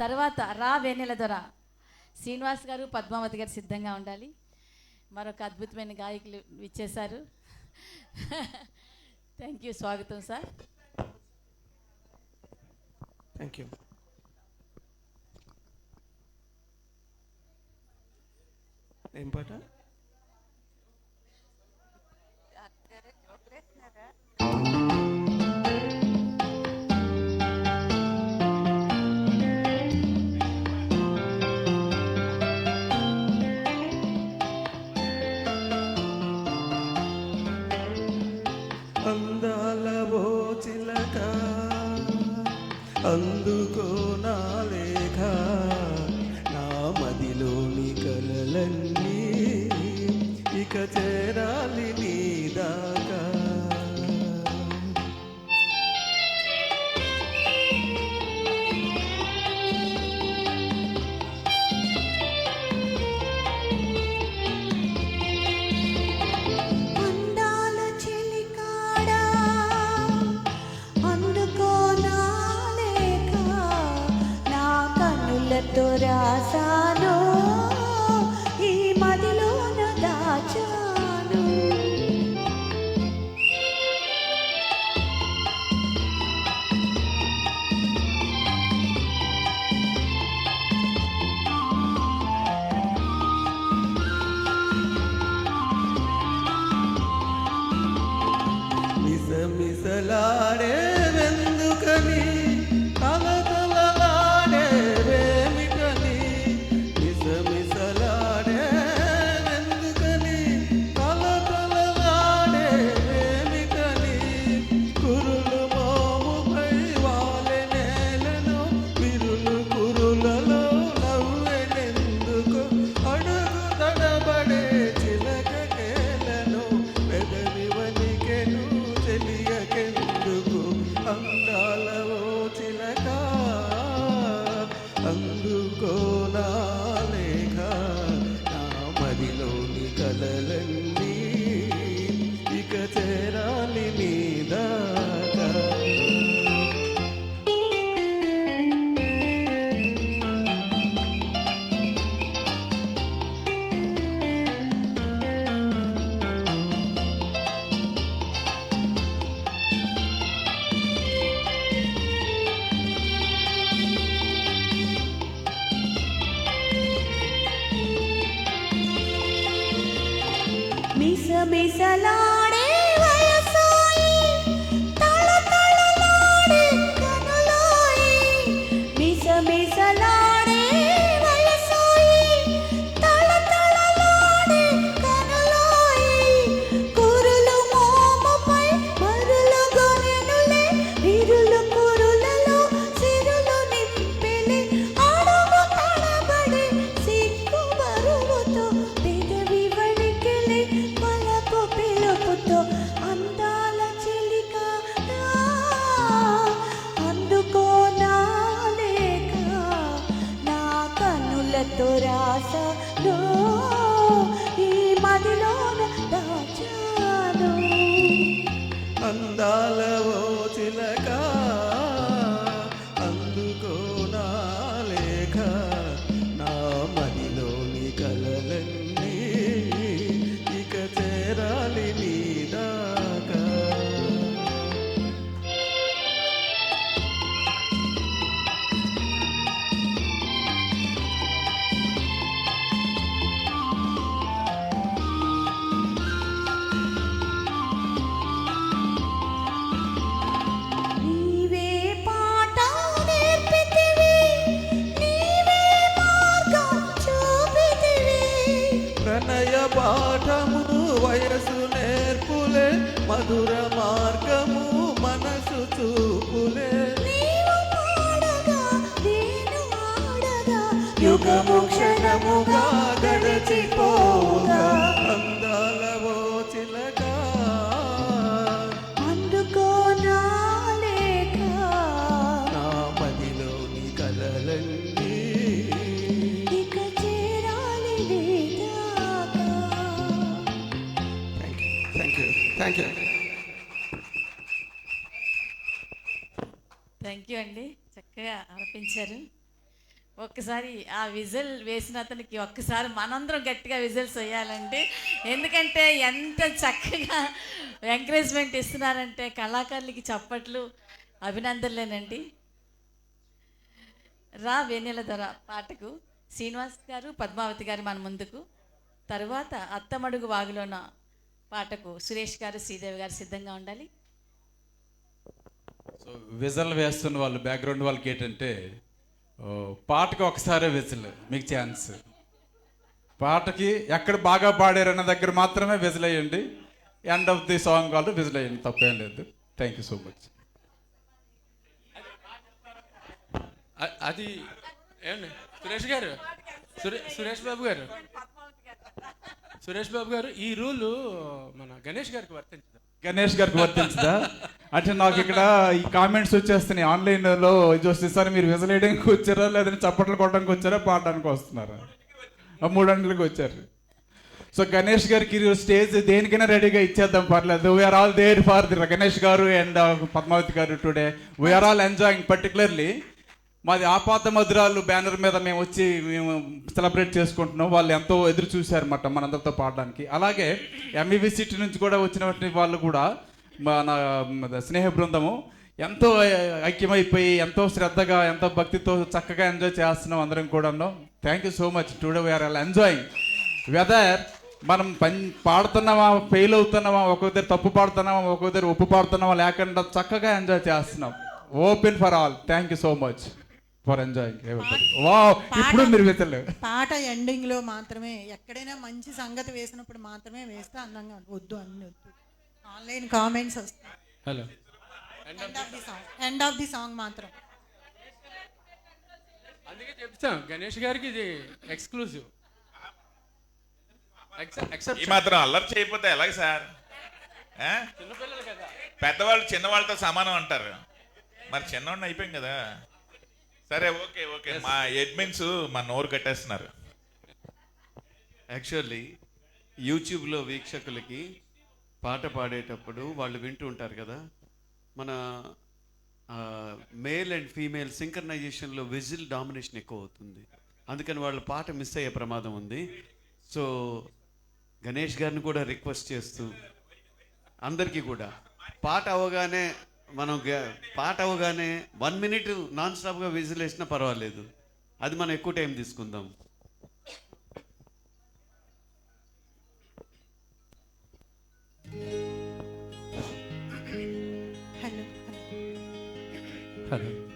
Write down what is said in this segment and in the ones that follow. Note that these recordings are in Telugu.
తర్వాత రా వేనెల దొర. శ్రీనివాస్ గారు పద్మావతి గారు సిద్ధంగా ఉండాలి. మరొక అద్భుతమైన గాయకులు ఇచ్చేశారు థ్యాంక్ యూ స్వాగతం సార్. థ్యాంక్ యూ ఏం పాట? అందుకో నా Misa, misa, lore. పిలుపుతో ఈ మదిలోన దాచాను. అందాల ఓ చిలక. అందుకో నా లేఖ. యుగము క్షణముగా గడచిపోగా అందాల ఓ చిలక. అందుకో నా మదిలోని కలలన్నీ. ఇక చేరాలి thank you thank you thank you అండి. చక్కగా ఆలపించారు. ఒక్కసారి ఆ విజిల్ వేసిన అతనికి ఒక్కసారి మనందరం గట్టిగా విజిల్స్ వేయాలండి. ఎందుకంటే ఎంత చక్కగా ఎంకరేజ్మెంట్ ఇస్తున్నారంటే కళాకారులకి చప్పట్లు అభినందనలేనండి. రా వేణెల ధర పాటకు. శ్రీనివాస్ గారు పద్మావతి గారు మన ముందుకు. తరువాత అత్తమడుగు వాగులోన పాటకు సురేష్ గారు శ్రీదేవి గారు సిద్ధంగా ఉండాలి. సో విజల్ వేస్తున్న వాళ్ళు బ్యాక్గ్రౌండ్ వాళ్ళకి ఏంటంటే పాటకి ఒకసారే విజిల్ మీకు ఛాన్స్. పాటకి ఎక్కడ బాగా పాడారన్న దగ్గర మాత్రమే విజిల్ అయ్యండి. ఎండ్ ఆఫ్ ది సాంగ్ వాళ్ళు విజిల్ అయ్యండి తప్పేం లేదు. థ్యాంక్ యూ సో మచ్ అది ఏమండి? సురేష్ గారు? సురే సురేష్ బాబు గారు? సురేష్ బాబు గారు ఈ రూలు మన గణేష్ గారికి వర్తించదు? గణేష్ గారికి వర్తించదా అంటే నాకు ఇక్కడ ఈ కామెంట్స్ వచ్చేస్తున్నాయి. ఆన్లైన్లో ఇది వస్తే సార్ మీరు విజలేయడానికి వచ్చారా? లేదంటే చప్పట్లు కొట్టడానికి వచ్చారా? పాడడానికి వస్తున్నారా? ఆ గంటలకు వచ్చారు. సో గణేష్ గారికి స్టేజ్ దేనికైనా రెడీగా ఇచ్చేద్దాం పర్లేదు. We are all there for the Ganesh garu and Padmavathi uh, garu today we are all enjoying particularly మాది ఆపాత మధురాలు బ్యానర్ మీద మేము వచ్చి మేము సెలబ్రేట్ చేసుకుంటున్నాం. వాళ్ళు ఎంతో ఎదురు చూశారన్నమాట మనందరితో పాడడానికి. అలాగే ఎంఈవి సిటీ నుంచి కూడా వచ్చినటువంటి వాళ్ళు కూడా మన స్నేహ బృందము ఎంతో ఐక్యమైపోయి ఎంతో శ్రద్ధగా ఎంతో భక్తితో చక్కగా ఎంజాయ్ చేస్తున్నాం అందరం కూడా thank you so much today we are all enjoying weather మనం పని పాడుతున్నామా ఫెయిల్ అవుతున్నామా ఒక్కొక్కరు తప్పు పాడుతున్నామా ఒక్కొక్కరు ఉప్పు పాడుతున్నామా లేకుండా చక్కగా ఎంజాయ్ చేస్తున్నాం. Open for all thank you so much for enjoying వా ఇప్పుడు మీరు వెతలు. పాట ఎండింగ్లో మాత్రమే ఎక్కడైనా మంచి సంగతి వేసినప్పుడు మాత్రమే వేస్తే అందంగా వద్దు అన్ని వద్దు. ఆన్లైన్ కామెంట్స్ వస్తాయి. Hello end of the song end of the song మాత్రం. అందుకే చెప్తాం గణేష్ గారికి ఇది ఎక్స్క్లూజివ్ ఈ ఎక్సెప్ట్ మాత్రం అల్లరి చేయకపోతే ఎలాగ సార్? పెద్దవాళ్ళు చిన్నవాళ్ళతో సమానం అంటారు. మరి చిన్నవాడిని అయిపోయాం కదా. సరే ఓకే ఓకే. మా అడ్మిన్స్ మా నోరు కట్టేస్తున్నారు. యాక్చువల్లీ యూట్యూబ్లో వీక్షకులకి పాట పాడేటప్పుడు వాళ్ళు వింటూ ఉంటారు కదా. మన మేల్ అండ్ ఫీమేల్ సింక్రనైజేషన్లో విజిల్ డామినేషన్ ఎక్కువ అవుతుంది. అందుకని వాళ్ళ పాట మిస్ అయ్యే ప్రమాదం ఉంది. సో గణేష్ గారిని కూడా రిక్వెస్ట్ చేస్తూ అందరికీ కూడా. పాట అవగానే మనం పాట అవగానే వన్ మినిట్ నాన్ స్టాప్గా విజిల్ వేసినా పర్వాలేదు. అది మనం ఎక్కువ టైం తీసుకుందాం. హలో. హలో.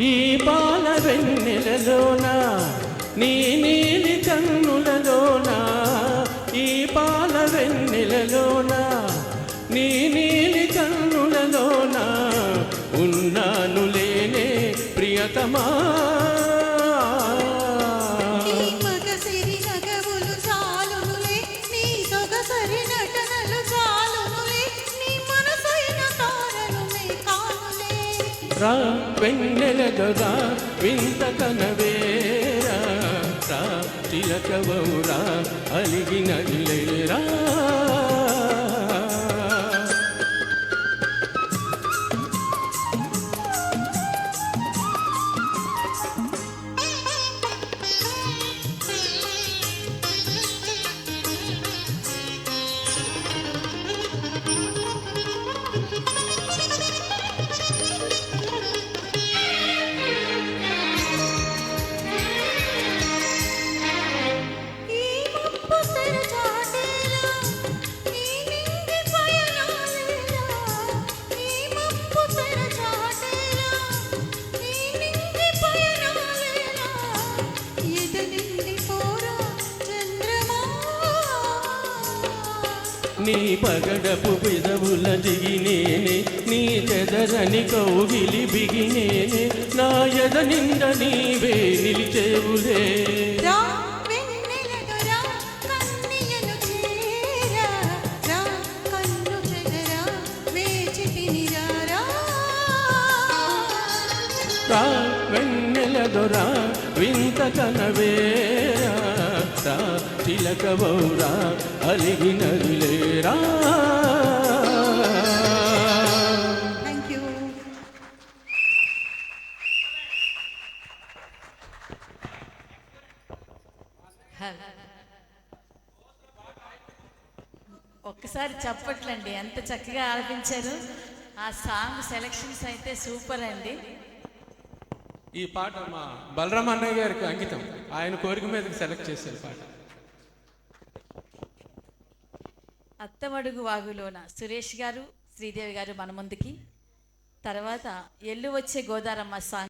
ఈ బాల వెన్నెలలోన నీ నీలి కన్నులలోన ఈ బాల వెన్నెలలోన నీ నీలి కన్నులలోన ఉన్నాను లేనే ప్రియతమా. రా వెన్నెల వింత కనవేరా రా అలిగిన అలిగినదిలేరా నీ పగడపు పెదవుల దిగినేనే నీ చెదరని కౌగిలి బిగినేనే నా ఎద నిండ నీవే నిలిచేవులే. రా వెన్నెలతో రా కన్నియను చిలకవౌరా అలిగినదిలేరా థ్యాంక్ యూ ఒక్కసారి చెప్పట్లండి ఎంత చక్కగా ఆలపించారు. ఆ సాంగ్ సెలక్షన్స్ అయితే సూపర్ అండి. ఈ పాట మా బలరాం అన్నయ్య గారికి అంకితం. ఆయన కోరిక మీదకి సెలెక్ట్ చేశారు పాట. అత్తమడుగు వాగులోన సురేష్ గారు శ్రీదేవి గారు మన ముందుకి. తర్వాత ఎల్లు వచ్చే గోదారమ్మ సాంగ్.